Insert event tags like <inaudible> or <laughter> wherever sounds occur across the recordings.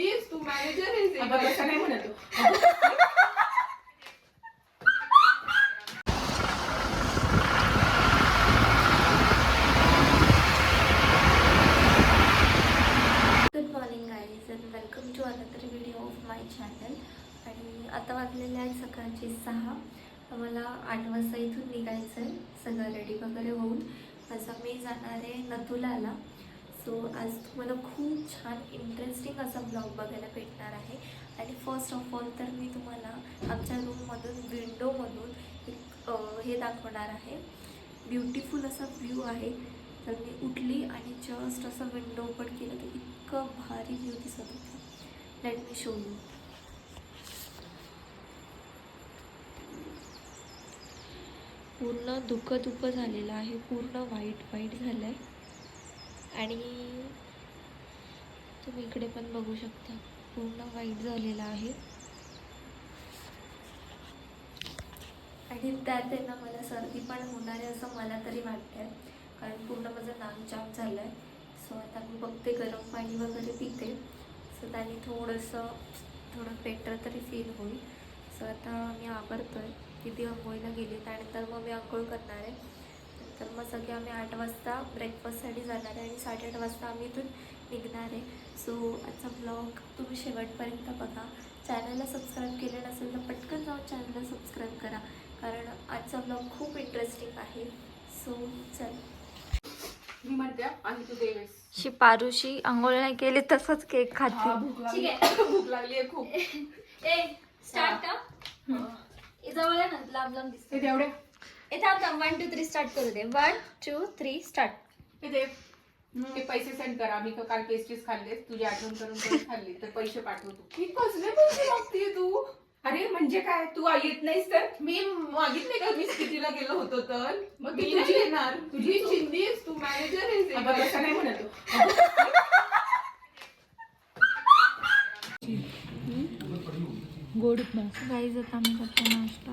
आहेस तू मॅनेजर आहेस तसं नाही म्हणत. Good morning guys and welcome to another video of my channel आणि आता वाजलेले आहे सकाळचे सहा. आम्हाला आठ वाजता इथून निघायचं आहे सगळं रेडी वगैरे होऊन. आज आम्ही जाणार आहे नथुलाला सो आज तुम्हाला खूप छान इंटरेस्टिंग असा ब्लॉग बघायला भेटणार आहे. आणि फर्स्ट ऑफ ऑल तर मी तुम्हाला आमच्या रूममधून विंडोमधून एक हे दाखवणार आहे. ब्युटिफुल असा व्ह्यू आहे. तर मी उठली आणि जस्ट असं विंडो ओपन केलं तर इतकं भारी व्ह्यू दिसत होतं. लेट मी शो यू पूर्ण धुकं धुकं झालेलं आहे. पूर्ण वाईट वाईट झालं आहे आणि तुम्ही इकडे पण बघू शकता पूर्ण व्हाईट झालेलं आहे. आणि त्यात आहे ना मला सर्दी पण होणार आहे असं मला तरी वाटतंय कारण पूर्ण माझं नामचाप झालं आहे सो आता मी बघते गरम पाणी वगैरे पिते. सो त्याने थोडंसं थोडं बेटर तरी फील होईल. सो आता मी आवरतोय किती आंघोळीला गेली त्यानंतर मग मी आंघोळ करणार आहे. नंतर मग सगळे आम्ही आठ वाजता ब्रेकफास्टसाठी जाणार आहे आणि साडेआठ वाजता आम्ही इथून निघणार आहे. सो आजचा ब्लॉग तुम्ही शेवटपर्यंत बघा. चॅनलला सबस्क्राईब केलं नसेल तर पटकन जाऊन चॅनलला सबस्क्राईब करा. कारण आजचा ब्लॉग खूप इंटरेस्टिंग आहे. सो चल. शी पारुशी आंघोळ नाही केली तसंच केक हा, खाते भूक लागली. ठीक आहे. <coughs> भूक लागली खूप. ए स्टार्ट का जवळ आहे ना लांब लांब दिसत तेवढे ए थांब थांब वन टू थ्री स्टार्ट करू दे. वन टू थ्री स्टार्ट ते देव ते पैसे सेंड करा. मी काल पेस्ट्रीज खाल्ले तुझी आठवण करून करून खाल्ली. तर पैसे पाठवतो ही कसले पैसे मागतीये तू? अरे म्हणजे काय? तू येत नाहीस तर? मी मागितले का? मी सिटीला गेलो होतो तर? मग ती मी तुझी नाही येणार? तुझी चिंदी आहेस. तू मॅनेजर आहेस एक. अगं तसं नाही म्हणत. तू. गाईज आता आम्ही करतो नाश्ता.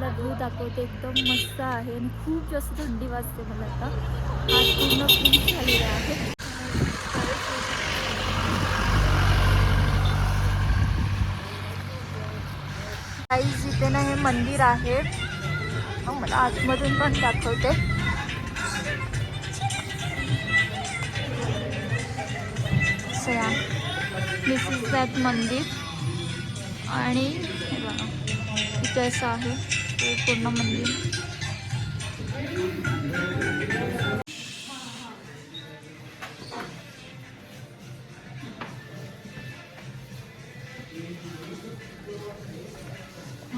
मी व्ह्यू दाखवते. एकदम मस्त आहे आणि खूप जास्त थंडी वाजते मला आता. आज पूर्ण फ्रीज झालेला आहे. गाईज इथे ना हे मंदिर आहे. मला आतमधून पण दाखवते. So दिस इज दॅट मंदिर. आणि हे बघा इथे असं आहे. पूर्ण मंदिर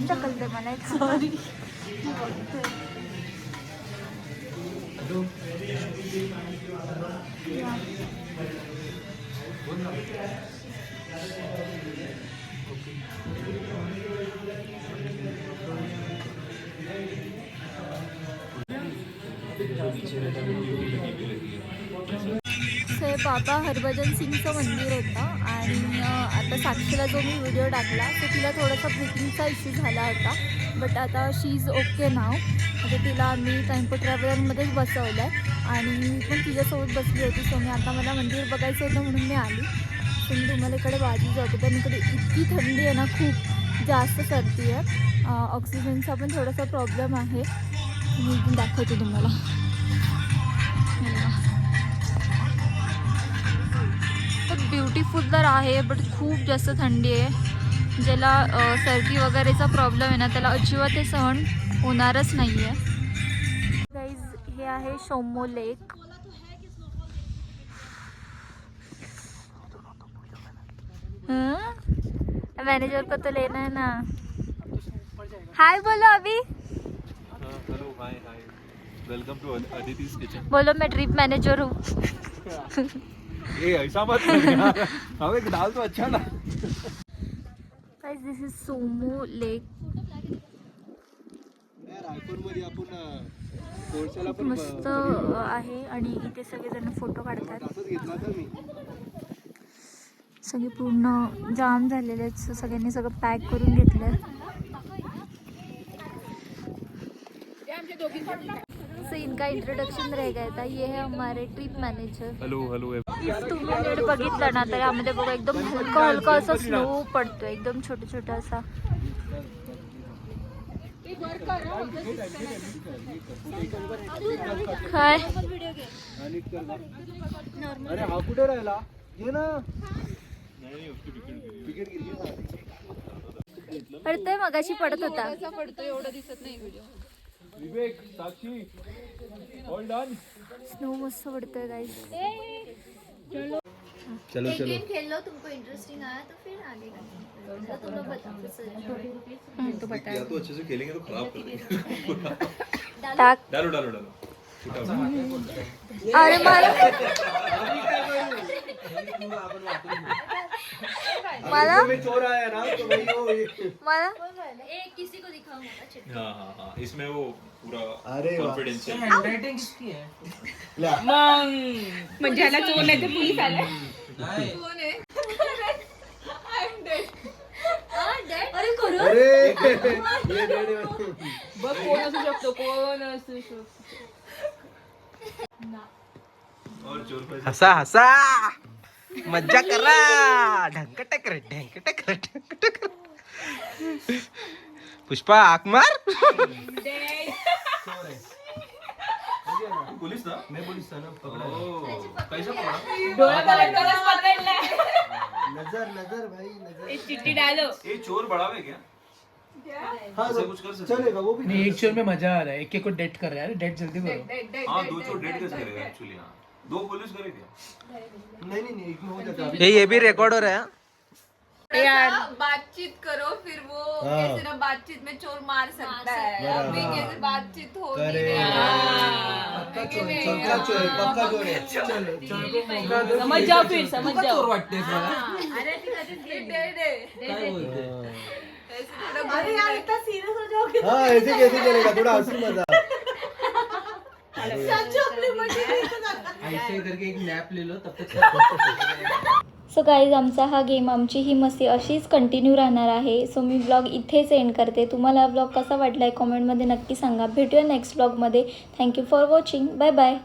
ढकलते मला सॉरी सो बाबा हरभजन सिंगचं मंदिर होतं आणि आता साक्षीला जो मी व्हिडिओ टाकला तो तिला थोडासा ब्रिथिंगचा इश्यू झाला होता. बट आता शी इज ओके नाव म्हणजे तिला आम्ही टेम्पो ट्रॅव्हलरमध्येच बसवलं आहे आणि मी पण तिच्यासोबत बसली होती. सो मी आता मला मंदिर बघायचं होतं म्हणून मी आली. सो मी तुम्हाला इकडे बाजू जाते. तर इकडे इतकी थंडी आहे ना खूप जास्त सर्दी आहे. ऑक्सिजनचा पण थोडासा प्रॉब्लेम आहे. मी पण दाखवते तुम्हाला. तर ब्युटिफुल तर आहे बट खूप जास्त थंडी आहे. ज्याला सर्दी वगैरेचा प्रॉब्लेम आहे ना त्याला अजिबात हे सहन होणारच नाही आहे गाईज हे आहे शोमो लेक. मॅनेजर को तो लेना है ना. हाय बोलो अभी. वेलकम टू अदिति's किचन बोलो मैं ट्रिप मैनेजर हूँ। ए ऐसा मत हमें डाल तो अच्छा ना। गाइस दिस इज सोमो लेक मस्त आहे आणि इथे सगळेजण फोटो काढतात. घेतला सगळे पूर्ण जाम झालेले सगळ्यांनी सगळं पॅक करून घेतलंय. सो इनका इंट्रोडक्शन रहेगा था। ये है हमारे ट्रिप मैनेजर हॅलो हॅलो तुम्ही नीट बघितलं ना तर यामध्ये बघा एकदम हलका हलका असा स्नो पडतोय एकदम छोटा छोटा असा काय अरे हा कुठे राहिला। ये ना। पडतोय मगाशी पडत होता। Vivek Sakshi all done snow मस्त पडतोय गाईस चलो एक गेम खेल लो तुमको इंटरेस्टिंग आया तो फिर आगे का? तो तुम लोग बताओ फिर या तो अच्छे से खेलेंगे तो खराब कर देंगे. <laughs> टाक. डालो डालो डालो. अरे मला <laughs> मला? में चोर आया ना तो भाई वो मला? ए किसी को दिखाऊंगा अच्छे हाँ हाँ हाँ इसमें वो पूरा अरे वाह। कॉन्फिडेंस है हँडरायटिंग किसकी आहे मग। म्हणजे ह्याला चोर नाही तर पोलीस आलाय कोण आहे? अरे करू अरे! <laughs> ये डेड आहे. बघ कोण असू शकतो कोण असू शकतो. और चोर पैसे हसा हसा! मज्जा करा ढंक टकर ढंक टकर ढंक टकर। पुष्पा आक मार। पुलिस था? मैं पुलिस था ना ओ कैसा पकड़ा? डोळा कलर पकडलाय नज़र नज़र भाई नज़र। चिट्टी डालो। ये चोर बढ़ावे क्या? हाँ ऐसा तो कुछ कर सकते हैं? चलेगा वो भी नहीं एक शो में मज़ा आ रहा है। एक एक को डेट कर रहा है। डेट जल्दी करो। हाँ दो चोर डेट कैसे करेगा एक्चुअली हाँ। दो पुलिस करे क्या? नहीं नहीं नहीं एक हो जाता है। ये ये भी रिकॉर्ड हो रहा है यार। बातचीत करो फिर वो हाँ। कैसे ना बातचीत में चोर मार सकता है। अभी कैसे बातचीत हो रही है। पक्का चोर पक्का चोर पक्का चोर है। चलो चोर। को मौका दो समझ जाओ फिर समझ जाओ। डेड है <laughs> थोड़ा अरे यार इतना सीरियस हो जाओगे हाँ ऐसे कैसे चलेगा? थोड़ा हँसी मज़ा <laughs> ऐसे करके एक नैप ले लो तब तक सो गाईज आमचा हा गेम आमची ही मस्ती अशीच कंटिन्यू राहणार आहे. सो मी ब्लॉग इथेच एंड करते. तुम्हाला हा ब्लॉग कसा वाटला आहे कॉमेंटमध्ये नक्की सांगा. भेटूया नेक्स्ट ब्लॉगमध्ये thank you for watching bye bye